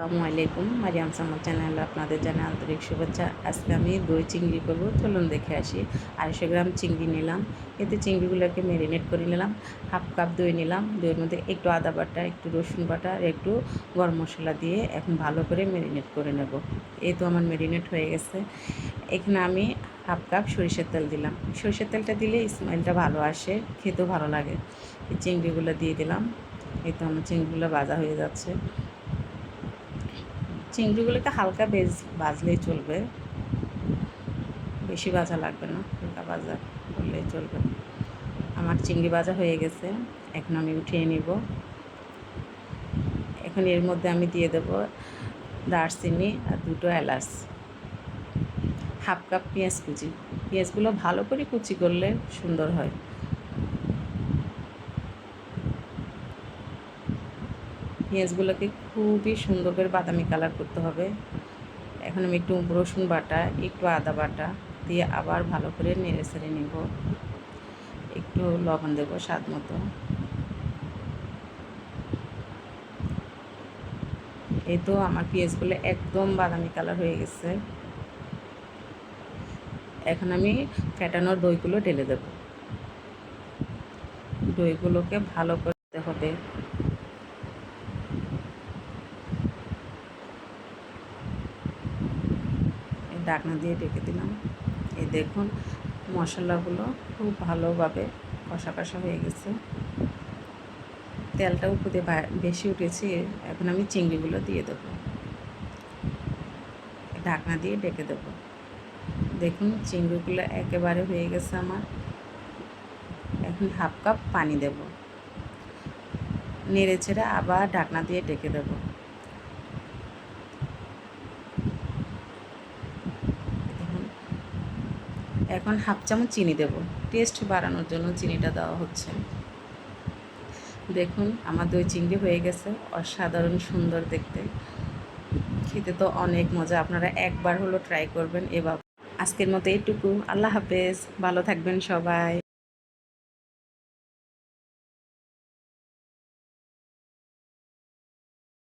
আসসালামু আলাইকুম। মারিয়াম সামার চ্যানেলে আপনাদের জানাই আন্তরিক শুভেচ্ছা। আজকে আমি দই চিংড়ি করব, চলুন দেখে আসি। আড়াইশো গ্রাম চিংড়ি নিলাম। এতে চিংড়িগুলোকে ম্যারিনেট করে নিলাম। হাফ কাপ দই নিলাম। দইয়ের মধ্যে একটু আদা বাটা, একটু রসুন বাটা আর একটু গরম মশলা দিয়ে এখন ভালো করে ম্যারিনেট করে নেব। এই তো আমার ম্যারিনেট হয়ে গেছে। এখানে আমি হাফ কাপ সরিষার তেল দিলাম। সরিষার তেলটা দিলে স্মেলটা ভালো আসে, খেতেও ভালো লাগে। এই চিংড়িগুলো দিয়ে দিলাম। এই তো আমার চিংড়িগুলো ভাজা হয়ে যাচ্ছে। চিংড়িগুলোকে হালকা বেজ ভাজলেই চলবে। বেশি ভাজা লাগবে না, হালকা ভাজা করলেই চলবে। আমার চিংড়ি ভাজা হয়ে গেছে, এখন আমি উঠিয়ে নিব। এখন এর মধ্যে আমি দিয়ে দেব দারচিনি আর দুটো এলাচ। হাফ কাপ পেঁয়াজ কুচি। পেঁয়াজগুলো ভালো করে কুচি করলে সুন্দর হয়। পেঁয়াজগুলোকে খুবই সুন্দর করে বাদামি কালার করতে হবে। এখন আমি একটু রসুন বাটা, একটু আদা বাটা দিয়ে আবার ভালো করে নেড়ে ছেড়ে নিব। একটু লবণ দেবো স্বাদ মতো। এই তো আমার পেঁয়াজগুলো একদম বাদামি কালার হয়ে গেছে। এখন আমি ফেটানোর দইগুলো ঢেলে দেব। দইগুলোকে ভালো করতে হবে। ঢাকনা দিয়ে ঢেকে দিলাম। এই দেখুন, মশলাগুলো খুব ভালোভাবে কষা কষা হয়ে গেছে। তেলটা উপরে বেশি উঠেছে, এখন আমি চিংড়িগুলো দিয়ে দেবো। ঢাকনা দিয়ে ডেকে দেবো। দেখুন, চিংড়িগুলো একেবারে হয়ে গেছে আমার। এখন হাফ কাপ পানি দেব। নেড়ে ছেড়ে আবার ঢাকনা দিয়ে ডেকে দেবো। এখন হাফ চামচ চিনি দেব। টেস্ট বাড়ানোর জন্য চিনিটা দেওয়া হচ্ছে। দেখুন, আমার দই চিংড়ি হয়ে গেছে। অসাধারণ সুন্দর দেখতে। খেতে তো অনেক মজা। আপনারা একবার হলো ট্রাই করবেন এবার আজকের মতো এইটুকু আল্লাহ হাফেজ। ভালো থাকবেন সবাই।